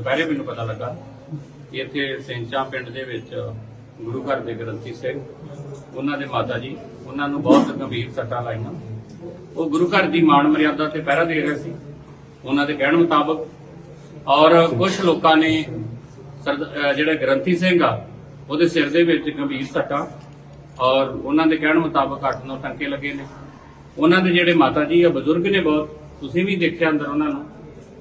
ਦੁਪਹਿਰੇ ਮੈਨੂੰ ਪਤਾ ਲੱਗਾ ਕਿ ਇੱਥੇ ਸੈਂਚਾ ਪਿੰਡ ਦੇ ਵਿੱਚ ਗੁਰੂ ਘਰ ਦੇ ਗ੍ਰੰਥੀ ਸਿੰਘ, ਉਹਨਾਂ ਦੇ ਮਾਤਾ ਜੀ, ਉਹਨਾਂ ਨੂੰ ਬਹੁਤ ਗੰਭੀਰ ਸੱਟਾਂ ਲਾਈਆਂ। ਉਹ ਗੁਰੂ ਘਰ ਦੀ ਮਾਣ ਮਰਿਆਦਾ ਤੇ ਪਹਿਰਾ ਦੇ ਰਹੇ ਸੀ। ਉਹਨਾਂ ਦੇ ਕਹਿਣ ਮੁਤਾਬਕ ਔਰ ਕੁਝ ਲੋਕਾਂ ਨੇ ਸਰਦ- ਅਹ ਜਿਹੜਾ ਗ੍ਰੰਥੀ ਸਿੰਘ ਆ, ਉਹਦੇ ਸਿਰ ਦੇ ਵਿੱਚ ਗੰਭੀਰ ਸੱਟਾਂ ਔਰ ਉਹਨਾਂ ਦੇ ਕਹਿਣ ਮੁਤਾਬਕ 8-9 ਟੰਕੇ ਲੱਗੇ ਨੇ। ਉਹਨਾਂ ਦੇ ਜਿਹੜੇ ਮਾਤਾ ਜੀ ਆ, ਬਜ਼ੁਰਗ ਨੇ ਬਹੁਤ, ਤੁਸੀਂ ਵੀ ਦੇਖਿਆ ਅੰਦਰ ਉਹਨਾਂ ਨੂੰ।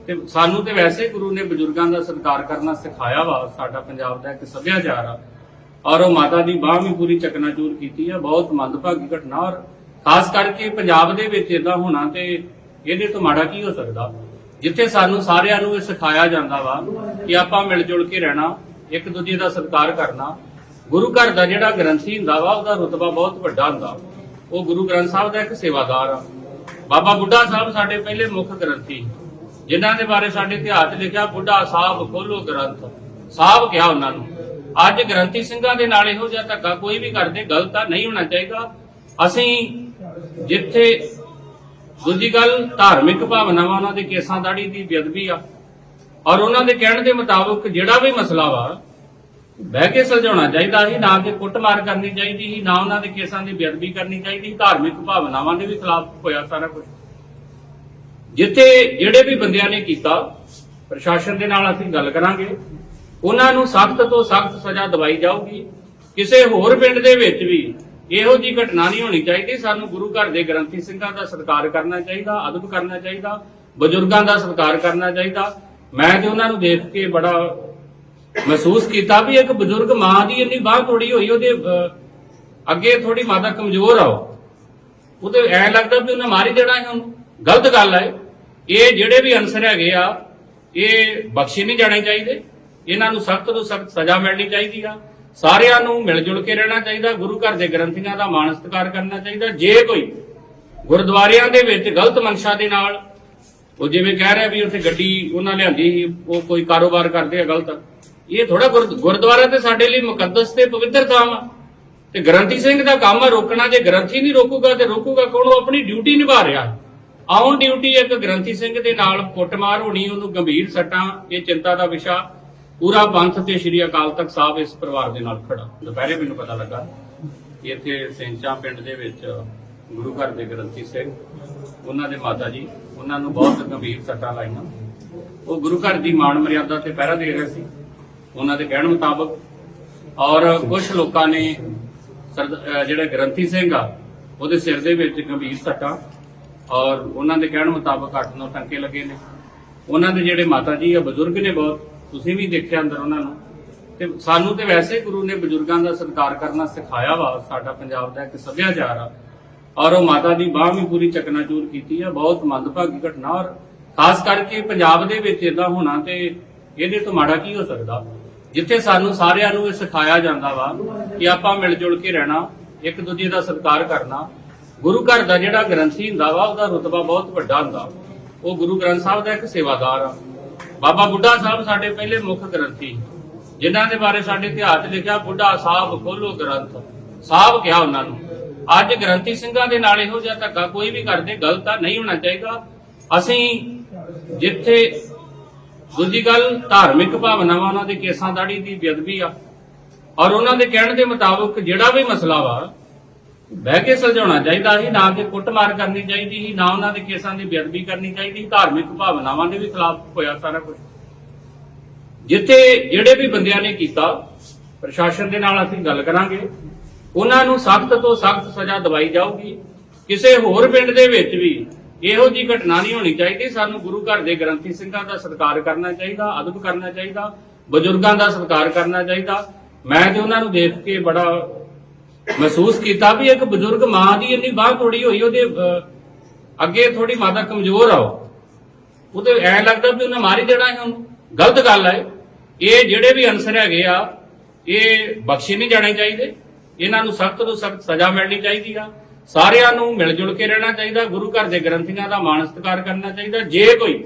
ਤੇ ਸਾਨੂੰ ਤੇ ਵੈਸੇ ਗੁਰੂ ਨੇ ਬਜ਼ੁਰਗਾਂ ਦਾ ਸਤਿਕਾਰ ਕਰਨਾ ਸਿਖਾਇਆ ਵਾ, ਸਾਡਾ ਪੰਜਾਬ ਦਾ ਇੱਕ ਸੱਭਿਆਚਾਰ ਆ। ਔਰ ਉਹ ਮਾਤਾ ਦੀ ਬਾਹ ਵੀ ਪੂਰੀ ਚਕਨਾਚੂਰ ਕੀਤੀ ਆ, ਬਹੁਤ ਮੰਦਭਾਗੀ ਘਟਨਾ ਔਰ ਖਾਸ ਕਰਕੇ ਪੰਜਾਬ ਦੇ ਵਿੱਚ ਇਦਾਂ ਹੋਣਾ ਤੇ ਇਹਦੇ ਤੋਂ ਮਾੜਾ ਕੀ ਹੋ ਸਕਦਾ? ਜਿੱਥੇ ਸਾਨੂੰ ਸਾਰਿਆਂ ਨੂੰ ਇਹ ਸਿਖਾਇਆ ਜਾਂਦਾ ਵਾ ਕਿ ਆਪਾਂ ਮਿਲ ਜੁਲ ਕੇ ਰਹਿਣਾ, ਇੱਕ ਦੂਜੇ ਦਾ ਸਤਿਕਾਰ ਕਰਨਾ। ਗੁਰੂ ਘਰ ਦਾ ਜਿਹੜਾ ਗ੍ਰੰਥੀ ਹੁੰਦਾ ਵਾ, ਉਹਦਾ ਰੁਤਬਾ ਬਹੁਤ ਵੱਡਾ ਹੁੰਦਾ। ਉਹ ਗੁਰੂ ਗ੍ਰੰਥ ਸਾਹਿਬ ਦਾ ਇੱਕ ਸੇਵਾਦਾਰ ਆ। ਬਾਬਾ ਬੁੱਢਾ ਸਾਹਿਬ ਸਾਡੇ ਪਹਿਲੇ ਮੁੱਖ ਗ੍ਰੰਥੀ। ਜਿਨ੍ਹਾਂ ਦੇ ਬਾਰੇ ਸਾਡੇ ਇਤਿਹਾਸ 'ਚ ਲਿਖਿਆ, ਬੁੱਢਾ ਸਾਹਿਬ ਖੋਲੋ ਗ੍ਰੰਥ। ਸਾਹਿਬ ਕਿਹਾ ਉਹਨਾਂ ਨੂੰ, ਅੱਜ ਗ੍ਰੰਥੀ ਸਿੰਘਾਂ ਦੇ ਨਾਲ ਇਹੋ ਜਿਹਾ ਧੱਕਾ ਕੋਈ ਵੀ ਕਰਦੇ, ਗਲਤ ਆ ਨਹੀਂ ਹੋਣਾ ਚਾਹੀਦਾ। ਅਸੀਂ ਜਿੱਥੇ ਦੂਜੀ ਗੱਲ, ਧਾਰਮਿਕ ਭਾਵਨਾਵਾਂ ਉਹਨਾਂ ਦੇ ਕੇਸਾਂ ਦਾੜੀ ਦੀ ਬੇਅਦਬੀ ਆ। ਔਰ ਉਹਨਾਂ ਦੇ ਕਹਿਣ ਦੇ ਮੁਤਾਬਕ ਜਿਹੜਾ ਵੀ ਮਸਲਾ ਵਾ, ਬਹਿ ਕੇ ਸੁਲਝਾਉਣਾ ਚਾਹੀਦਾ ਸੀ, ਨਾ ਕਿ ਕੁੱਟਮਾਰ ਕਰਨੀ ਚਾਹੀਦੀ ਸੀ, ਨਾ ਉਹਨਾਂ ਦੇ ਕੇਸਾਂ ਦੀ ਬੇਅਦਬੀ ਕਰਨੀ ਚਾਹੀਦੀ ਸੀ। ਧਾਰਮਿਕ ਭਾਵਨਾਵਾਂ ਦੇ ਵੀ ਖਿਲਾਫ ਹੋਇਆ ਸਾਰਾ ਕੁਝ ਜਿੱਥੇ ਜਿਹੜੇ ਵੀ ਬੰਦਿਆਂ ਨੇ ਕੀਤਾ, ਪ੍ਰਸ਼ਾਸਨ ਦੇ ਨਾਲ ਅਸੀਂ ਗੱਲ ਕਰਾਂਗੇ। ਉਹਨਾਂ ਨੂੰ ਸਖਤ ਤੋਂ ਸਖਤ ਸਜ਼ਾ ਦਵਾਈ ਜਾਊਗੀ। ਕਿਸੇ ਹੋਰ ਪਿੰਡ ਦੇ ਵਿੱਚ ਵੀ ਇਹੋ ਜੀ ਘਟਨਾ ਨਹੀਂ ਹੋਣੀ ਚਾਹੀਦੀ। ਸਾਨੂੰ ਗੁਰੂ ਘਰ ਦੇ ਗ੍ਰੰਥੀ ਸਿੰਘਾਂ ਦਾ ਸਤਿਕਾਰ ਕਰਨਾ ਚਾਹੀਦਾ, ਅਦਬ ਕਰਨਾ ਚਾਹੀਦਾ, ਬਜ਼ੁਰਗਾਂ ਦਾ ਸਤਿਕਾਰ ਕਰਨਾ ਚਾਹੀਦਾ। ਮੈਂ ਤੇ ਉਹਨਾਂ ਨੂੰ ਦੇਖ ਕੇ ਬੜਾ ਮਹਿਸੂਸ ਕੀਤਾ ਵੀ ਇੱਕ ਬਜ਼ੁਰਗ ਮਾਂ ਦੀ ਇੰਨੀ ਬਾਹ ਤੋੜੀ ਹੋਈ, ਉਹਦੇ ਅੱਗੇ ਥੋੜੀ ਮਾਤਾ ਕਮਜ਼ੋਰ ਆ ਉਹ। ਉਹ ਤੇ ਐ ਲੱਗਦਾ ਵੀ ਉਹਨੇ ਮਾਰੀ ਦੇਣਾ ਹੈ ਉਹਨੂੰ। ਗਲਤ ਗੱਲ ਹੈ ਇਹ ਜਿਹੜੇ ਵੀ ਅਨਸਰ ਹੈਗੇ ਆ, ਇਹ ਬਖਸ਼ੇ ਨਹੀਂ ਜਾਣੇ ਚਾਹੀਦੇ। ਇਹਨਾਂ ਨੂੰ ਸਖਤ ਤੋਂ ਸਖਤ ਸਜ਼ਾ ਮਿਲਣੀ ਚਾਹੀਦੀ ਆ। ਸਾਰਿਆਂ ਨੂੰ ਮਿਲ ਜੁਲ ਕੇ ਰਹਿਣਾ ਚਾਹੀਦਾ। ਗੁਰੂ ਘਰ ਦੇ ਗ੍ਰੰਥੀਆਂ ਦਾ ਮਾਣ ਸਤਿਕਾਰ ਕਰਨਾ ਚਾਹੀਦਾ। ਜੇ ਕੋਈ ਗੁਰਦੁਆਰਿਆਂ ਦੇ ਵਿੱਚ ਗਲਤ ਮਨਸ਼ਾ ਦੇ ਨਾਲ, ਉਹ ਜਿਵੇਂ ਕਹਿ ਰਿਹਾ ਵੀ ਉੱਥੇ ਗੱਡੀ ਉਹਨਾਂ ਲਿਆਂਦੀ ਸੀ, ਉਹ ਕੋਈ ਕਾਰੋਬਾਰ ਕਰਦੇ ਆ ਗਲਤ। ਇਹ ਥੋੜਾ ਗੁਰਦੁਆਰਾ ਤੇ ਸਾਡੇ ਲਈ ਮੁਕੱਦਸ ਤੇ ਪਵਿੱਤਰ ਥਾਂ ਆ। ਤੇ ਗ੍ਰੰਥੀ ਸਿੰਘ ਦਾ ਕੰਮ ਆ ਰੋਕਣਾ। ਜੇ ਗ੍ਰੰਥੀ ਨਹੀਂ ਰੋਕੂਗਾ, ਤੇ ਰੋਕੂਗਾ ਕੌਣ? ਉਹ ਆਪਣੀ ਡਿਊਟੀ ਨਿਭਾ ਰਿਹਾ। ਆਉਣ ਡਿਊਟੀ ਇੱਕ ਗ੍ਰੰਥੀ ਸਿੰਘ ਦੇ ਨਾਲ ਕੁੱਟਮਾਰ ਹੋਣੀ, ਉਹਨੂੰ ਗੰਭੀਰ ਸੱਟਾਂ, ਇਹ ਚਿੰਤਾ ਦਾ ਵਿਸ਼ਾ ਪੂਰਾ ਪੰਥ ਤੇ ਸ਼੍ਰੀ ਅਕਾਲ ਤਖਤ ਸਾਹਿਬ ਇਸ ਪਰਿਵਾਰ ਦੇ ਨਾਲ ਖੜਾ। ਦੁਪਹਿਰੇ ਮੈਨੂੰ ਪਤਾ ਲੱਗਾ ਕਿ ਇੱਥੇ ਸੈਂਚਾ ਪਿੰਡ ਦੇ ਵਿੱਚ ਗੁਰੂ ਘਰ ਦੇ ਗ੍ਰੰਥੀ ਸਿੰਘ, ਉਹਨਾਂ ਦੇ ਮਾਤਾ ਜੀ, ਉਹਨਾਂ ਨੂੰ ਬਹੁਤ ਗੰਭੀਰ ਸੱਟਾਂ ਲਾਈਆਂ। ਉਹ ਗੁਰੂ ਘਰ ਦੀ ਮਾਣ ਮਰਿਆਦਾ ਤੇ ਪਹਿਰਾ ਦੇ ਰਹੇ ਸੀ, ਉਹਨਾਂ ਦੇ ਕਹਿਣ ਮੁਤਾਬਕ। ਔਰ ਕੁਝ ਲੋਕਾਂ ਨੇ ਸਰਦ- ਅਹ ਜਿਹੜਾ ਗ੍ਰੰਥੀ ਸਿੰਘ ਆ, ਉਹਦੇ ਸਿਰ ਦੇ ਵਿੱਚ ਗੰਭੀਰ ਸੱਟਾਂ ਔਰ ਉਹਨਾਂ ਦੇ ਕਹਿਣ ਮੁਤਾਬਕ 8-9 ਟੰਕੇ ਲੱਗੇ ਨੇ। ਉਹਨਾਂ ਦੇ ਜਿਹੜੇ ਮਾਤਾ ਜੀ ਆ, ਬਜ਼ੁਰਗ ਨੇ ਬਹੁਤ, ਤੁਸੀਂ ਵੀ ਦੇਖਿਆ ਅੰਦਰ ਉਹਨਾਂ ਨੂੰ। ਤੇ ਸਾਨੂੰ ਤੇ ਵੈਸੇ ਗੁਰੂ ਨੇ ਬਜ਼ੁਰਗਾਂ ਦਾ ਸਤਿਕਾਰ ਕਰਨਾ ਸਿਖਾਇਆ ਵਾ, ਸਾਡਾ ਪੰਜਾਬ ਦਾ ਇੱਕ ਸੱਭਿਆਚਾਰ ਆ। ਔਰ ਉਹ ਮਾਤਾ ਦੀ ਬਾਹ ਵੀ ਪੂਰੀ ਚਕਨਾਚੂਰ ਕੀਤੀ ਆ, ਬਹੁਤ ਮੰਦਭਾਗੀ ਘਟਨਾ। ਔਰ ਖਾਸ ਕਰਕੇ ਪੰਜਾਬ ਦੇ ਵਿੱਚ ਇਦਾਂ ਹੋਣਾ ਤੇ ਇਹਦੇ ਤੋਂ ਮਾੜਾ ਕੀ ਹੋ ਸਕਦਾ? ਜਿੱਥੇ ਸਾਨੂੰ ਸਾਰਿਆਂ ਨੂੰ ਇਹ ਸਿਖਾਇਆ ਜਾਂਦਾ ਵਾ ਕਿ ਆਪਾਂ ਮਿਲ ਜੁਲ ਕੇ ਰਹਿਣਾ, ਇੱਕ ਦੂਜੇ ਦਾ ਸਤਿਕਾਰ ਕਰਨਾ। ਗੁਰੂ ਘਰ ਦਾ ਜਿਹੜਾ ਗ੍ਰੰਥੀ ਹੁੰਦਾ ਵਾ, ਉਹਦਾ ਰੁਤਬਾ ਬਹੁਤ ਵੱਡਾ ਹੁੰਦਾ। ਉਹ ਗੁਰੂ ਗ੍ਰੰਥ ਸਾਹਿਬ ਦਾ ਇੱਕ ਸੇਵਾਦਾਰ ਆ। ਬਾਬਾ ਬੁੱਢਾ ਸਾਹਿਬ ਸਾਡੇ ਪਹਿਲੇ ਮੁੱਖ ਗ੍ਰੰਥੀ ਜਿਨ੍ਹਾਂ ਦੇ ਬਾਰੇ ਸਾਡੇ ਇਤਿਹਾਸ 'ਚ ਲਿਖਿਆ, ਬੁੱਢਾ ਸਾਹਿਬ ਖੋਲੋ ਗ੍ਰੰਥ। ਸਾਹਿਬ ਕਿਹਾ ਉਹਨਾਂ ਨੂੰ, ਅੱਜ ਗ੍ਰੰਥੀ ਸਿੰਘਾਂ ਦੇ ਨਾਲ ਇਹੋ ਜਿਹਾ ਧੱਕਾ ਕੋਈ ਵੀ ਕਰਦੇ, ਗਲਤ ਆ ਨਹੀਂ ਹੋਣਾ ਚਾਹੀਦਾ। ਅਸੀਂ ਜਿੱਥੇ ਦੂਜੀ ਗੱਲ ਧਾਰਮਿਕ ਭਾਵਨਾਵਾਂ ਉਹਨਾਂ ਦੇ ਕੇਸਾਂ ਦਾੜੀ ਦੀ ਬੇਅਦਬੀ ਆ। ਔਰ ਉਹਨਾਂ ਦੇ ਕਹਿਣ ਦੇ ਮੁਤਾਬਕ ਜਿਹੜਾ ਵੀ ਮਸਲਾ ਵਾ ਬਹਿ ਕੇ ਸੁਲਝਾਉਣਾ ਚਾਹੀਦਾ ਸੀ, ਨਾ ਕਿ ਕੁੱਟਮਾਰ ਕਰਨੀ ਚਾਹੀਦੀ ਸੀ, ਨਾ ਉਹਨਾਂ ਦੇ ਕੇਸਾਂ ਦੀ ਬੇਅਦਬੀ ਕਰਨੀ ਚਾਹੀਦੀ, ਧਾਰਮਿਕ ਭਾਵਨਾਵਾਂ ਦੇ ਵੀ ਖਿਲਾਫ ਹੋਇਆ ਸਾਰਾ ਕੁਝ। ਜਿੱਥੇ ਜਿਹੜੇ ਵੀ ਬੰਦਿਆਂ ਨੇ ਕੀਤਾ, ਪ੍ਰਸ਼ਾਸਨ ਦੇ ਨਾਲ ਅਸੀਂ ਗੱਲ ਕਰਾਂਗੇ। ਉਹਨਾਂ ਨੂੰ ਸਖਤ ਤੋਂ ਸਖਤ ਸਜ਼ਾ ਦਵਾਈ ਜਾਊਗੀ। ਕਿਸੇ ਹੋਰ ਪਿੰਡ ਦੇ ਵਿੱਚ ਵੀ ਇਹੋ ਜੀ ਘਟਨਾ ਨਹੀਂ ਹੋਣੀ ਚਾਹੀਦੀ। ਸਾਨੂੰ ਗੁਰੂ ਘਰ ਦੇ ਗ੍ਰੰਥੀ ਸਿੰਘਾਂ ਦਾ ਸਤਿਕਾਰ ਕਰਨਾ ਚਾਹੀਦਾ, ਅਦਬ ਕਰਨਾ ਚਾਹੀਦਾ, ਬਜ਼ੁਰਗਾਂ ਦਾ ਸਤਿਕਾਰ ਕਰਨਾ ਚਾਹੀਦਾ। ਮੈਂ ਤੇ ਉਹਨਾਂ ਨੂੰ ਦੇਖ ਕੇ ਬੜਾ ਮਹਿਸੂਸ ਕੀਤਾ ਵੀ ਇੱਕ ਬਜ਼ੁਰਗ ਮਾਂ ਦੀ ਇੰਨੀ ਬਾਹ ਥੋੜੀ ਹੋਈ, ਉਹਦੇ ਅੱਗੇ ਥੋੜੀ ਮਾਤਾ ਕਮਜ਼ੋਰ ਆ ਉਹ ਐ ਲੱਗਦਾ ਵੀ ਉਹਨੇ ਮਾਰੀ ਦੇਣਾ ਹੈ ਉਹਨੂੰ ਗਲਤ ਗੱਲ ਹੈ ਇਹ ਜਿਹੜੇ ਵੀ ਅਨਸਰ ਹੈਗੇ ਆ, ਇਹ ਬਖਸ਼ੇ ਨਹੀਂ ਜਾਣੇ ਚਾਹੀਦੇ। ਇਹਨਾਂ ਨੂੰ ਸਖਤ ਤੋਂ ਸਖਤ ਸਜ਼ਾ ਮਿਲਣੀ ਚਾਹੀਦੀ ਆ। ਸਾਰਿਆਂ ਨੂੰ ਮਿਲ ਜੁਲ ਕੇ ਰਹਿਣਾ ਚਾਹੀਦਾ। ਗੁਰੂ ਘਰ ਦੇ ਗ੍ਰੰਥੀਆਂ ਦਾ ਮਾਣ ਸਤਿਕਾਰ ਕਰਨਾ ਚਾਹੀਦਾ। ਜੇ ਕੋਈ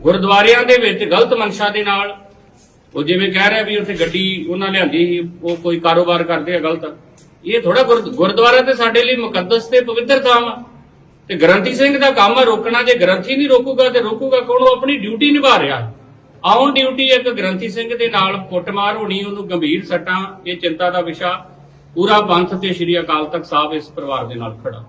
ਗੁਰਦੁਆਰਿਆਂ ਦੇ ਵਿੱਚ ਗਲਤ ਮਨਸ਼ਾ ਦੇ ਨਾਲ, ਉਹ ਜਿਵੇਂ ਕਹਿ ਰਿਹਾ ਵੀ ਉੱਥੇ ਗੱਡੀ ਉਹਨਾਂ ਲਿਆਂਦੀ ਸੀ, ਉਹ ਕੋਈ ਕਾਰੋਬਾਰ ਕਰਦੇ ਆ ਗਲਤ। ਇਹ ਥੋੜਾ ਗੁਰਦੁਆਰਾ ਤੇ ਸਾਡੇ ਲਈ ਮੁਕੱਦਸ ਤੇ ਪਵਿੱਤਰ ਥਾਂ ਆ। ਤੇ ਗ੍ਰੰਥੀ ਸਿੰਘ ਦਾ ਕੰਮ ਆ ਰੋਕਣਾ। ਜੇ ਗ੍ਰੰਥੀ ਨਹੀਂ ਰੋਕੂਗਾ ਤੇ ਰੋਕੂਗਾ ਕੌਣ? ਉਹ ਆਪਣੀ ਡਿਊਟੀ ਨਿਭਾ ਰਿਹਾ। ਆਉਣ ਡਿਊਟੀ ਇੱਕ ਗ੍ਰੰਥੀ ਸਿੰਘ ਦੇ ਨਾਲ ਕੁੱਟਮਾਰ ਹੋਣੀ, ਉਹਨੂੰ ਗੰਭੀਰ ਸੱਟਾਂ, ਇਹ ਚਿੰਤਾ ਦਾ ਵਿਸ਼ਾ। ਪੂਰਾ ਪੰਥ ਤੇ ਸ੍ਰੀ ਅਕਾਲ ਤਖਤ ਸਾਹਿਬ ਇਸ ਪਰਿਵਾਰ ਦੇ ਨਾਲ ਖੜਾ।